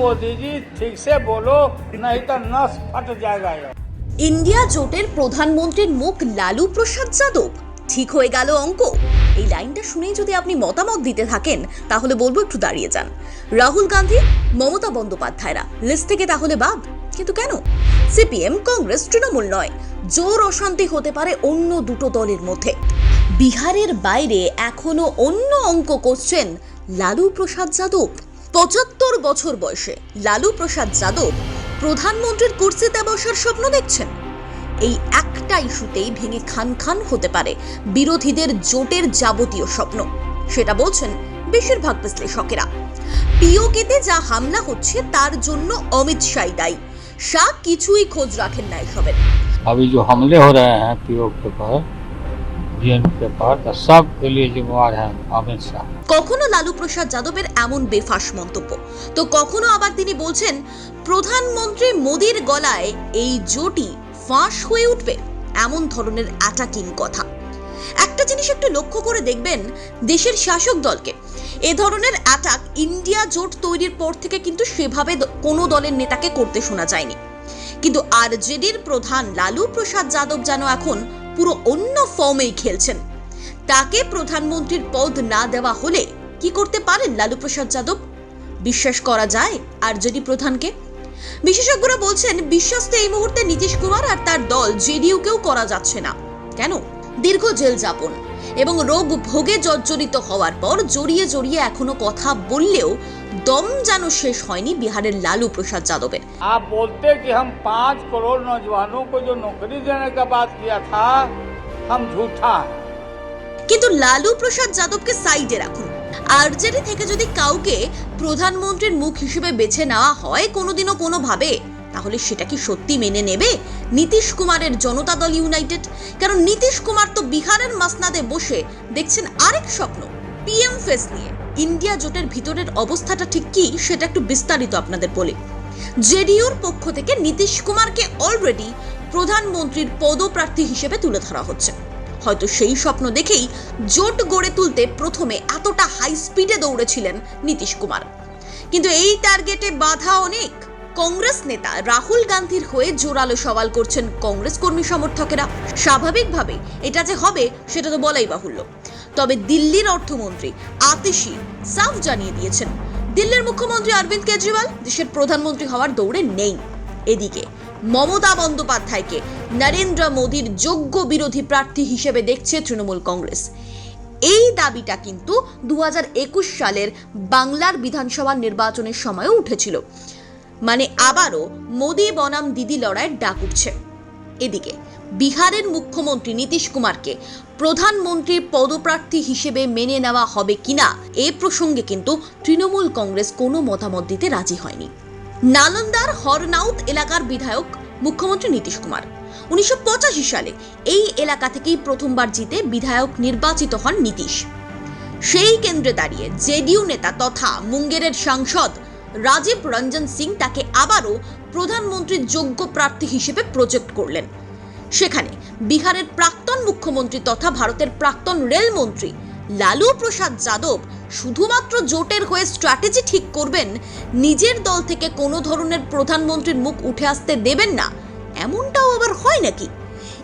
मोदी जी ठीक से बोलो नहीं तो नस फट जाएगा ये ইন্ডিয়া জোটের প্রধানমন্ত্রীর মুখ লালু প্রসাদ যাদব ঠিক হয়ে গেল অঙ্ক এই লাইনটা শুনেই যদি আপনি মতামত দিতে থাকেন তাহলে বলবো একটু দাঁড়িয়ে যান রাহুল গান্ধী মমতা বন্দ্যোপাধ্যায়রা লিস্ট থেকে তাহলে বাদ কিন্তু কেন সিপিএম কংগ্রেস তৃণমূল নয় জোর অশান্তি হতে পারে অন্য দুটো দলের মধ্যে বিহারের বাইরে এখনো অন্য অঙ্ক করছেন লালু প্রসাদ যাদব পঁচাত্তর বছর বয়সে লালু প্রসাদ যাদব প্রধানমন্ত্রীর কুর্সিতে বসার স্বপ্ন দেখছেন এই একটা ইস্যুতেই ভেঙে খান খান হতে পারে বিরোধীদের জোটের যাবতীয় স্বপ্ন সেটা বলছেন বেশিরভাগ বিশ্লেষকেরা পিওকেতে যা হামলা হচ্ছে তার জন্য অমিত শাহ দায়ী শাহ কিছুই খোঁজ রাখেন না এসবের अभी जो हमले हो रहे हैं पीओ के पर डीएम के पर तो सब के लिए जिम्मेवार हैं अमित शाह কখনো লালু প্রসাদ যাদবের এমন বেফাস মন্তব্য তো কখনো আবার তিনি বলছেন প্রধানমন্ত্রী মোদির গলায় এই জোটই ফাঁস হয়ে উঠবে এমন ধরনের অ্যাটাকিং কথা একটা জিনিস একটু লক্ষ্য করে দেখবেন দেশের শাসক দলকে এ ধরনের অ্যাটাক ইন্ডিয়া জোট তৈরির পর থেকে কিন্তু সেভাবে দ- কোনো দলের নেতাকে করতে শোনা যায়নি কিন্তু আরজেডির প্রধান লালু প্রসাদ যাদব যেন এখন পুরো অন্য ফর্মেই খেলছেন। তাকে প্রধানমন্ত্রীর পদ না দেওয়া হলে কি করতে পারেন লালু প্রসাদ যাদব? বিশ্বাস করা যায় আর যদি প্রধানকে? বিশেষজ্ঞরা বলছেন, বিশ্বস্ত এই মুহূর্তে নীতিশ কুমার আর তার দল জেডিইউকেও করা যাচ্ছে না। কেন? দীর্ঘ জেল যাপন। এবং রোগ ভোগে জর্জরিত হওয়ার পর জড়িয়ে জড়িয়ে এখনো কথা বললেও দম যেন শেষ হয়নি বিহারের লালু প্রসাদ যাদবের आप बोलते कि हम पाँच करोड़ नौजवानों को जो नौकरी देने का बात किया था हम झूठा है কিন্তু লালু প্রসাদ যাদবকে সাইডে রাখুন আরজেডি থেকে যদি কাউকে প্রধানমন্ত্রীর মুখ হিসেবে বেছে নেওয়া হয় কোনোদিনও কোনোভাবে তাহলে সেটা কি সত্যি মেনে নেবে? নীতিশ কুমারের জনতা দল ইউনাইটেড? কারণ নীতিশ কুমার তো বিহারের মাসনাদে বসে দেখছেন আরেক স্বপ্ন, পিএম ফেস নিয়ে। ইন্ডিয়া জোটের ভিতরের অবস্থাটা ঠিক কি সেটা একটু বিস্তারিত আপনাদের বলি। জেডিইউর পক্ষ থেকে নীতিশ কুমারকে অলরেডি প্রধানমন্ত্রীর পদপ্রার্থী হিসেবে তুলে ধরা হচ্ছে। হয়তো সেই স্বপ্ন দেখেই জোট গড়ে তুলতে প্রথমে এতটা হাই স্পিডে দৌড়েছিলেন নীতিশ কুমার। কিন্তু এই টার্গেটে বাধা অনেক। কংগ্রেস নেতা রাহুল গান্ধীর হয়ে জোরালো সওয়াল করছেন কংগ্রেস কর্মী সমর্থকেরা। স্বাভাবিকভাবে এটা যে হবে, সেটা তো বলাই বাহুল্য। তবে দিল্লির অর্থমন্ত্রী আতিশি সাফ জানিয়ে দিয়েছেন, দিল্লির মুখ্যমন্ত্রী অরবিন্দ কেজরিওয়াল দেশের প্রধানমন্ত্রী হওয়ার দৌড়ে নেই। এদিকে মমতা বন্দ্যোপাধ্যায়কে নরেন্দ্র মোদীর যোগ্য বিরোধী প্রার্থী হিসেবে দেখছে তৃণমূল কংগ্রেস। এই দাবিটা কিন্তু দু হাজার একুশ সালের বাংলার বিধানসভা নির্বাচনের সময়ও উঠেছিল। মানে আবারও মোদি বনাম দিদি লড়াইয়ের ডাক উঠছে। এদিকে বিহারের মুখ্যমন্ত্রী নীতিশ কুমারকে প্রধানমন্ত্রীর পদপ্রার্থী হিসেবে মেনে নেওয়া হবে কিনা এ প্রসঙ্গে কিন্তু তৃণমূল কংগ্রেস কোনো মতামত দিতে রাজি হয়নি। নালন্দার হরনাউত এলাকার বিধায়ক মুখ্যমন্ত্রী নীতিশ কুমার। উনিশশো পঁচাশি সালে এই এলাকা থেকেই প্রথমবার জিতে বিধায়ক নির্বাচিত হন নীতিশ। সেই কেন্দ্রে দাঁড়িয়ে জেডিইউ নেতা তথা মুঙ্গেরের সাংসদ রাজীব রঞ্জন সিং তাকে আবারও প্রধানমন্ত্রীর যোগ্য প্রার্থী হিসেবে প্রজেক্ট করলেন। সেখানে বিহারের প্রাক্তন মুখ্যমন্ত্রী তথা ভারতের প্রাক্তন রেলমন্ত্রী লালু প্রসাদ যাদব শুধুমাত্র জোটের হয়ে স্ট্র্যাটেজি ঠিক করবেন, নিজের দল থেকে কোনো ধরনের প্রধানমন্ত্রীর মুখ উঠে আসতে দেবেন না, এমনটাও আবার হয় নাকি?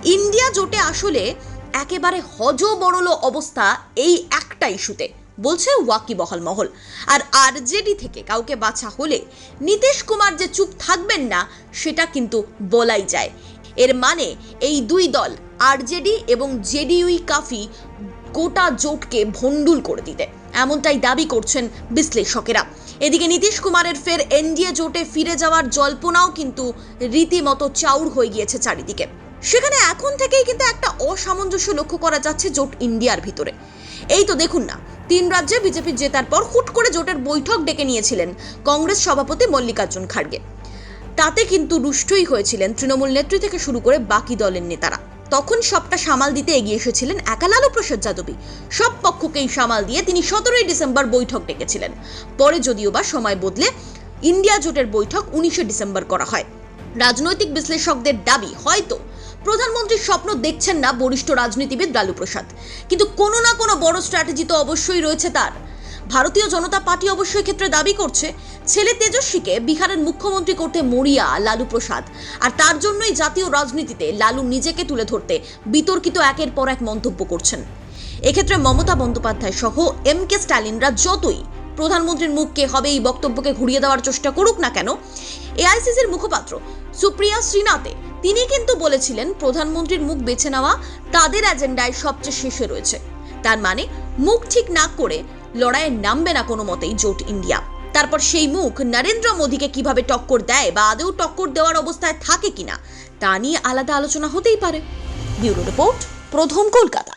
ইন্ডিয়া জোটে আসলে একেবারে হজ বড়লো অবস্থা এই একটা ইস্যুতে। বলছে ওয়াকিবহাল মহল। আর আরজেডি থেকে কাউকে বাছা হলে নীতিশ কুমার যে চুপ থাকবেন না, সেটা কিন্তু বলাই যায়। এর মানে এই দুই দল, আরজেডি এবং জেডিইউই কাফি, গোটা জোটকে ভণ্ডুল করে দিতে। এমনটাই দাবি করছেন বিশ্লেষকেরা। এদিকে নীতিশ কুমারের ফের এনডিএ জোটে ফিরে যাওয়ার জল্পনাও কিন্তু রীতিমতো চাউর হয়ে গিয়েছে চারিদিকে। সেখানে এখন থেকেই কিন্তু একটা অসামঞ্জস্য লক্ষ্য করা যাচ্ছে জোট ইন্ডিয়ার ভিতরে। এই তো দেখুন না, তিন রাজ্যে বিজেপি জেতার পর হুট করে জোটের বৈঠক ডেকে নিয়েছিলেন কংগ্রেস সভাপতি মল্লিকার্জুন খাড়গে। তাতে কিন্তু রুষ্টই হয়েছিলেন তৃণমূল নেত্রী থেকে শুরু করে বাকি দলের নেতারা। তখন সবটা সামাল দিতে এগিয়ে এসেছিলেন একা লালু প্রসাদ যাদবী সব পক্ষকেই সামাল দিয়ে তিনি সতেরোই ডিসেম্বর বৈঠক ডেকেছিলেন। পরে যদিও বা সময় বদলে ইন্ডিয়া জোটের বৈঠক উনিশে ডিসেম্বর করা হয়। রাজনৈতিক বিশ্লেষকদের দাবি, হয়তো। প্রধানমন্ত্রীর স্বপ্ন দেখছেন না বরিষ্ঠ রাজনীতিবিদ লালু প্রসাদ কিন্তু কোনো না কোনো বড় স্ট্র্যাটেজি তো অবশ্যই রয়েছে তার। ভারতীয় জনতা পার্টি অবশ্যই ক্ষেত্রে দাবি করছে, ছেলে তেজস্বীকে বিহারের মুখ্যমন্ত্রী করতে মরিয়া লালু প্রসাদ আর তার জন্যই জাতীয় রাজনীতিতে লালু নিজেকে তুলে ধরতে বিতর্কিত একের পর এক মন্তব্য করছেন। এক্ষেত্রে মমতা বন্দ্যোপাধ্যায় সহ এম কে স্ট্যালিনরা যতই প্রধানমন্ত্রীর মুখকে হবে এই বক্তব্যকে ঘুরিয়ে দেওয়ার চেষ্টা করুক না কেন এআইসিসির মুখপাত্র সুপ্রিয়া শ্রীনাথে। তিনি কিন্তু বলেছিলেন, প্রধানমন্ত্রীর মুখ বেছে নেওয়া তাদের এজেন্ডায় সবচেয়ে শেষে রয়েছে। তার মানে মুখ ঠিক না করে লড়াইয়ে নামবে না কোনো মতেই জোট ইন্ডিয়া। তারপর সেই মুখ নরেন্দ্র মোদীকে কীভাবে টক্কর দেয় বা আদৌ টক্কর দেওয়ার অবস্থায় থাকে কিনা, তা নিয়ে আলাদা আলোচনা হতেই পারে। ব্যুরো রিপোর্ট, প্রথম কলকাতা।